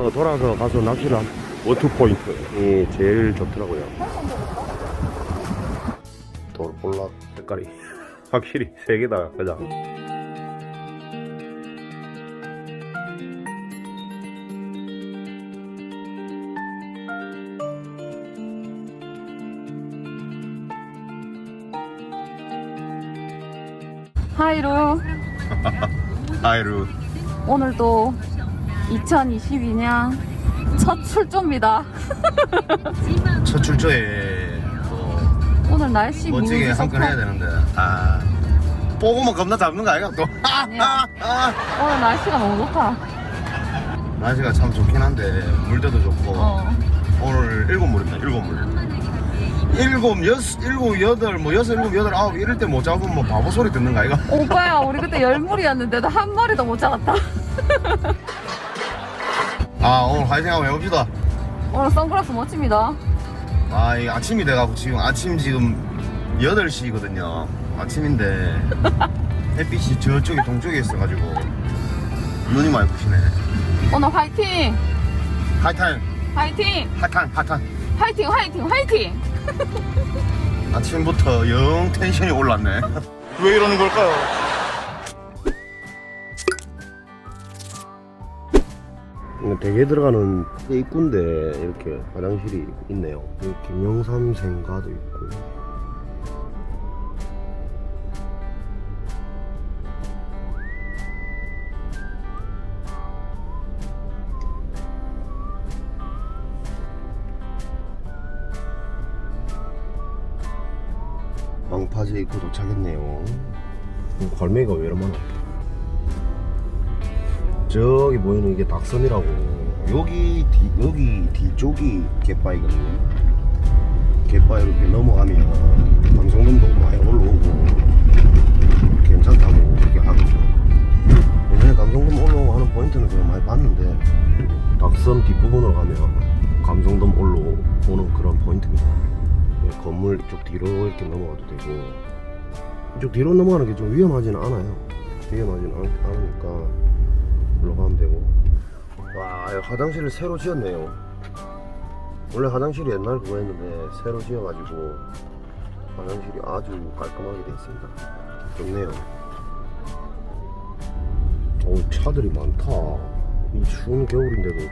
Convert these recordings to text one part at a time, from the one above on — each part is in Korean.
어, 돌아서 가서 낚시를 한 워터 포인트이 제일 좋더라고요. 돌볼락 색깔이 확실히 세 개다 그죠? 하이루 아이루 오늘도 2022년 첫 출조입니다. 첫 출조에 오늘 날씨 멋지게 무지 한건 해야 되는데. 아 뽀고만 겁나 잡는 거 아이가 또? 아니야. 오늘 날씨가 너무 좋다. 날씨가 참 좋긴 한데 물때도 좋고. 어. 오늘 일곱 물입니다 일곱 물. 일곱 여섯 일곱 여덟 뭐 여섯 일곱 여덟 아홉 이럴 때 못 잡으면 뭐 바보 소리 듣는 거 아이가? 오빠야 우리 그때 열물이었는데도 한 마리도 못 잡았다 아 오늘 화이팅 한번 해봅시다 오늘 선글라스 멋집니다 아, 이 아침이 돼가지고 지금 아침 지금 8시거든요. 아침인데 햇빛이 저쪽에 동쪽에 있어가지고 눈이 많이 부시네. 오늘 화이팅 하이탄, 화이팅 하탄, 하탄. 화이팅 화이팅 화이팅 아침부터 영 텐션이 올랐네. 왜 이러는 걸까요? 대게 들어가는 입구인데 이렇게 화장실이 있네요. 김영삼 생가도 있고. 왕파제 입구 도착했네요. 음, 걸매가 왜 이러나? 저기 보이는 이게 닭섬이라고. 여기 뒤 여기 뒤쪽이 갯바위거든요. 갯바위 이렇게 넘어가면 방송dom도 많이 올라오고 괜찮다고 이렇게 하거든요. 예전에 감성돔 올라오고 하는 포인트는 제가 많이 봤는데 닭섬 뒷부분으로 가면 감성돔 올라오는 그런 포인트입니다. 예, 건물 이쪽 뒤로 이렇게 넘어가도 되고 이쪽 뒤로 넘어가는 게 좀 위험하지는 않아요 위험하지는 않, 않으니까 일로 가면 되고. 와 화장실을 새로 지었네요. 원래 화장실이 옛날 그거였는데 새로 지어가지고 화장실이 아주 깔끔하게 되어 있습니다. 좋네요. 어우 차들이 많다. 이 추운 겨울인데도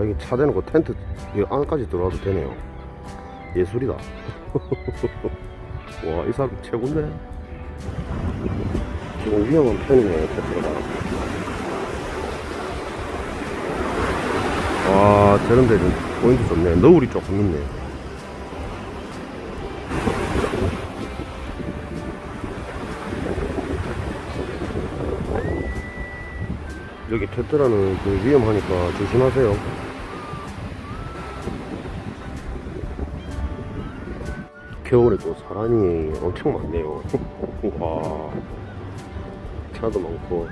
아 이게 차 대놓고 텐트 이 안까지 들어와도 되네요. 예술이다 와 이 사람 최고인데? 조금 위험한 편이네요 텐트가. 와 저런데 좀 포인트 좋네. 너울이 조금 있네. 여기 텐트라는 그 위험하니까 조심하세요. 겨울에 또 사람이 엄청 많네요. 와, 차도 많고.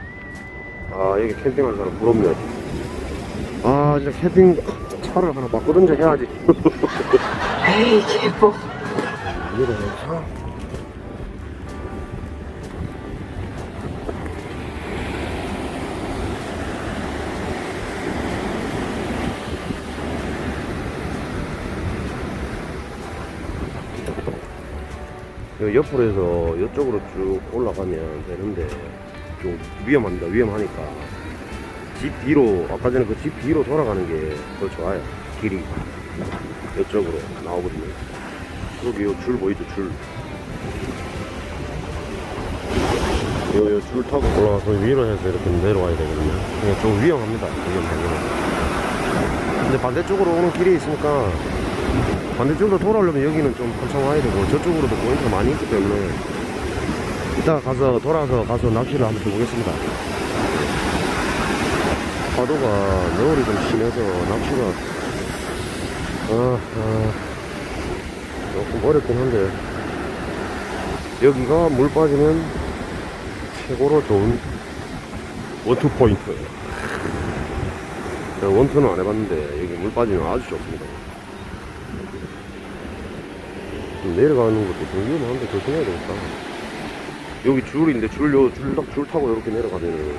아, 여기 캠핑하는 사람 부럽네요. 아, 진짜 캠핑 차를 하나 바꾸든지 해야지. 에이 개뽀 이래, 차. 요 옆으로 해서 이쪽으로 쭉 올라가면 되는데 좀 위험합니다. 위험하니까 집 뒤로 아까 전에 그 집 뒤로 돌아가는 게 더 좋아요. 길이 이쪽으로 나오거든요. 여기 요줄 보이죠 줄. 요, 요줄 타고 올라가서 위로 해서 이렇게 내려와야 되거든요. 좀 위험합니다. 위험하기는. 근데 반대쪽으로 오는 길이 있으니까 반대쪽으로 돌아오려면 여기는 좀 한참 와야 되고 저쪽으로도 포인트가 많이 있기 때문에 이따가 가서 돌아서 가서 낚시를 한번 해보겠습니다 파도가 너울이 좀 심해서 낚시가 아, 아, 조금 어렵긴 한데 여기가 물 빠지면 최고로 좋은 원투 포인트. 원투는 안 해봤는데 여기 물 빠지면 아주 좋습니다. 좀 내려가는 것도 좀 위험한데 조심해야 되겠다. 여기 줄인데 줄, 요, 줄, 딱 줄 타고 이렇게 내려가면은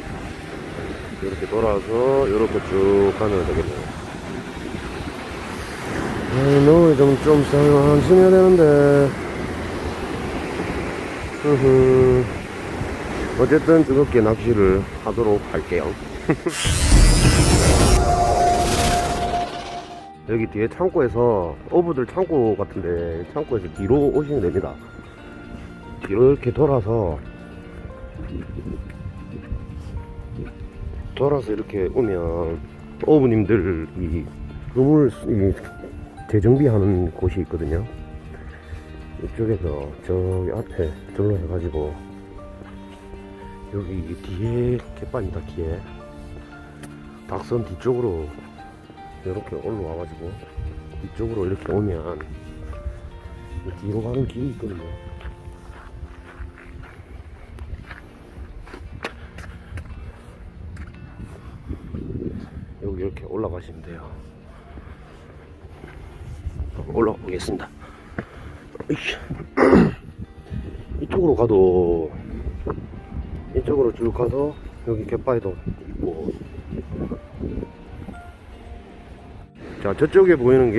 이렇게 돌아서 이렇게 쭉 가면 되겠네요. 아, 너무 좀, 좀 한심해야 되는데. 어쨌든 즐겁게 낚시를 하도록 할게요. 여기 뒤에 창고에서 어부들 창고 같은데 창고에서 뒤로 오시면 됩니다. 이렇게 돌아서 돌아서 이렇게 오면 어부님들이 그물 이 재정비하는 곳이 있거든요. 이쪽에서 저기 앞에 절로 해가지고 여기 이 뒤에 갯반이다 뒤에 닭선 뒤쪽으로 이렇게 올라와가지고 이쪽으로 이렇게 오면 이 뒤로 가는 길이 있거든요. 여기 이렇게 올라가시면 돼요. 으이씨. 이쪽으로 가도 이쪽으로 쭉 가도 여기 갯바위도 있고 자 저쪽에 보이는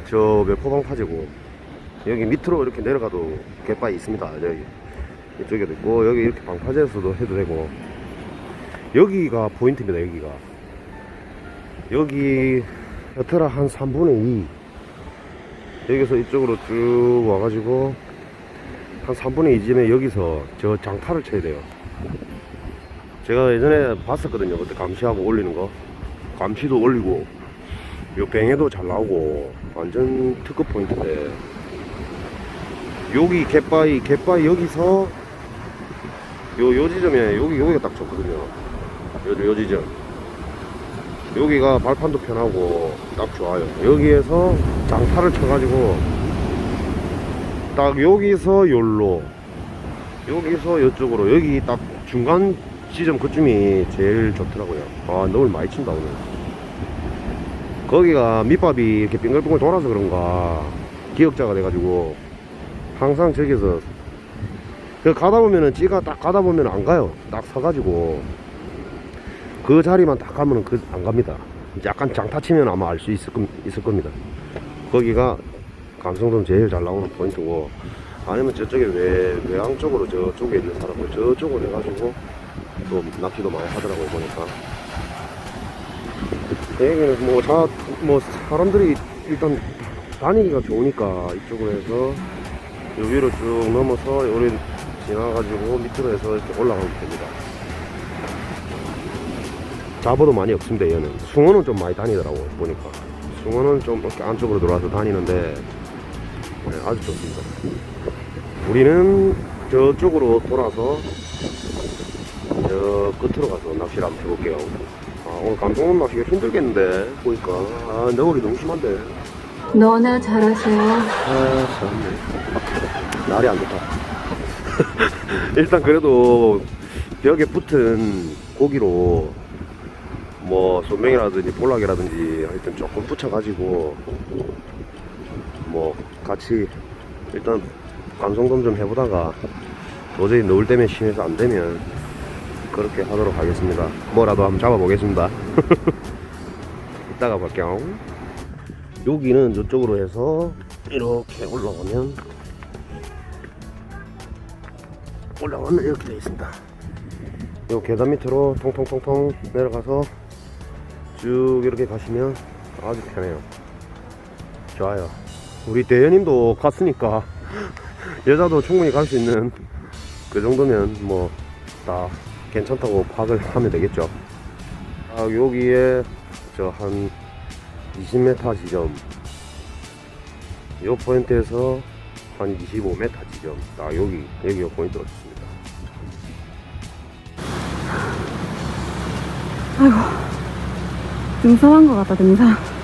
게저 몇포방 파지고 여기 밑으로 이렇게 내려가도 갯바위 있습니다. 여기 이쪽에도 있고 여기 이렇게 방파제에서도 해도 되고 여기가 포인트입니다 여기가. 여기 여태라 한 3분의 2 여기서 이쪽으로 쭉 와가지고 한 3분의 2쯤에 여기서 저 장타를 쳐야 돼요. 제가 예전에 봤었거든요 그때 감시하고 올리는 거 감시도 올리고 요 뱅에도 잘 나오고 완전 특급 포인트인데. 여기 갯바위 갯바위 여기서 요, 요 지점에 여기 여기가 딱 좋거든요. 요, 요 지점. 여기가 발판도 편하고 딱 좋아요. 여기에서 장타를 쳐가지고 딱 여기서 열로 여기서 이쪽으로 여기 딱 중간 지점 그쯤이 제일 좋더라고요. 아 너울 많이 친다 오늘 거기가 밑밥이 이렇게 빙글빙글 돌아서 그런가 기억자가 돼가지고 항상 저기서 그 가다 보면은 찌가 딱 가다 보면 안 가요. 딱 서가지고 그 자리만 딱 가면은 그 안 갑니다. 약간 장타 치면 아마 알 수 있을, 겁- 있을 겁니다. 거기가 감성돔 제일 잘 나오는 포인트고 아니면 저쪽에 외, 외항 쪽으로 저쪽에 있는 사람들 저쪽으로 해가지고 또 낚시도 많이 하더라고요 보니까 여기는 뭐, 자, 뭐 사람들이 일단 다니기가 좋으니까 이쪽으로 해서 요 위로 쭉 넘어서 요리 지나가지고 밑으로 해서 이렇게 올라가면 됩니다. 잡어도 많이 없습니다 얘는. 숭어는 좀 많이 다니더라고 보니까. 숭어는 좀 이렇게 안쪽으로 들어와서 다니는데 네, 아주 좋습니다. 우리는 저쪽으로 돌아서 저 끝으로 가서 낚시를 한번 해볼게요. 아, 오늘 감성은 낚시가 힘들겠는데 보니까. 아 너울이 너무 심한데. 너나 잘하세요. 아 참네. 날이 안 좋다. 일단 그래도 벽에 붙은 고기로 뭐 소명이라든지 볼락이라든지 하여튼 조금 붙여가지고 뭐 같이 일단 감성돔 좀 해보다가 도저히 노을 때문에 심해서 안 되면 그렇게 하도록 하겠습니다. 뭐라도 한번 잡아보겠습니다. 이따가 볼게요. 여기는 이쪽으로 해서 이렇게 올라오면 올라오면 이렇게 되어 있습니다. 요 계단 밑으로 통통통통 내려가서 쭉 이렇게 가시면 아주 편해요. 좋아요. 우리 대현님도 갔으니까 여자도 충분히 갈 수 있는 그 정도면 뭐 다 괜찮다고 파악을 하면 되겠죠 아 여기에 저 한 20m 지점 요 포인트에서 한 25m 지점 딱 여기 여기 요 포인트가 좋습니다 등산한 것 같다, 등산.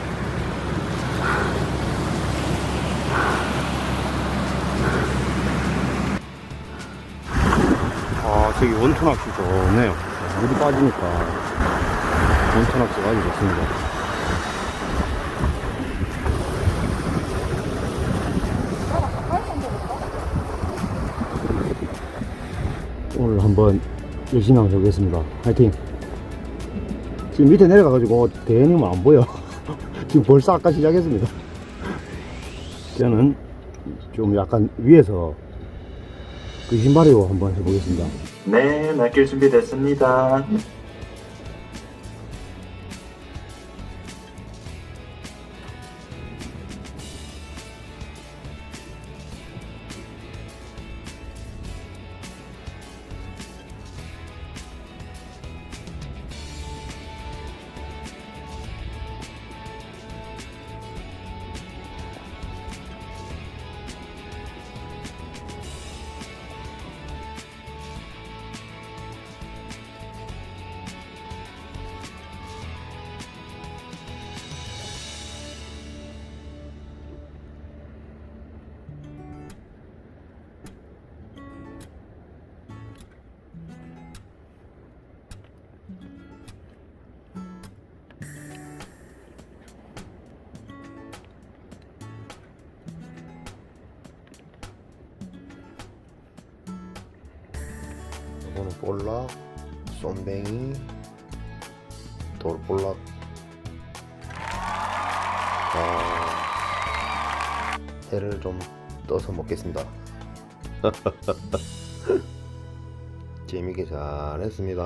낚시 좋네요. 물이 빠지니까 낚시가 아주 좋습니다. 오늘 한번 열심히 한번 해보겠습니다. 화이팅! 지금 밑에 내려가가지고 대현님은 안 보여. 지금 벌써 아까 시작했습니다. 저는 좀 약간 위에서 그 신발이고 한번 해보겠습니다. 네, 낚일 준비됐습니다. 이거는 볼락, 쏨뱅이, 돌볼락. 아, 회를 좀 떠서 먹겠습니다. 재밌게 잘했습니다.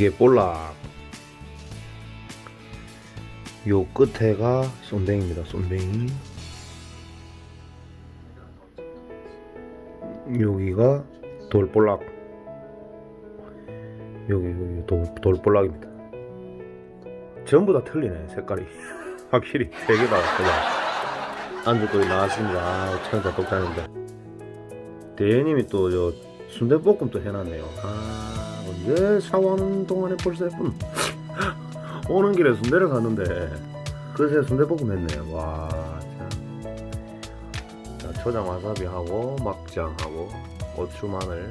이게 볼락. 요 끝에가 쏨뱅입니다. 쏨뱅이. 여기가 돌볼락. 여기 여기 돌 돌볼락입니다. 전부 다 틀리네 색깔이. 확실히 세 개다 틀려. 안주거리 나왔습니다. 아, 천자 독자인데. 대현님이 또 저 순대볶음 또 해놨네요. 아 언제 샤워하는 동안에 벌써 예쁜. 오는 길에 순대를 샀는데 그새 순대볶음 했네 와 참. 자, 초장 와사비하고 막장하고 고추 마늘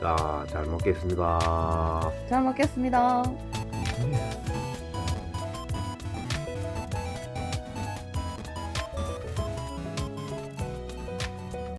자 잘 먹겠습니다 잘 먹겠습니다. 음.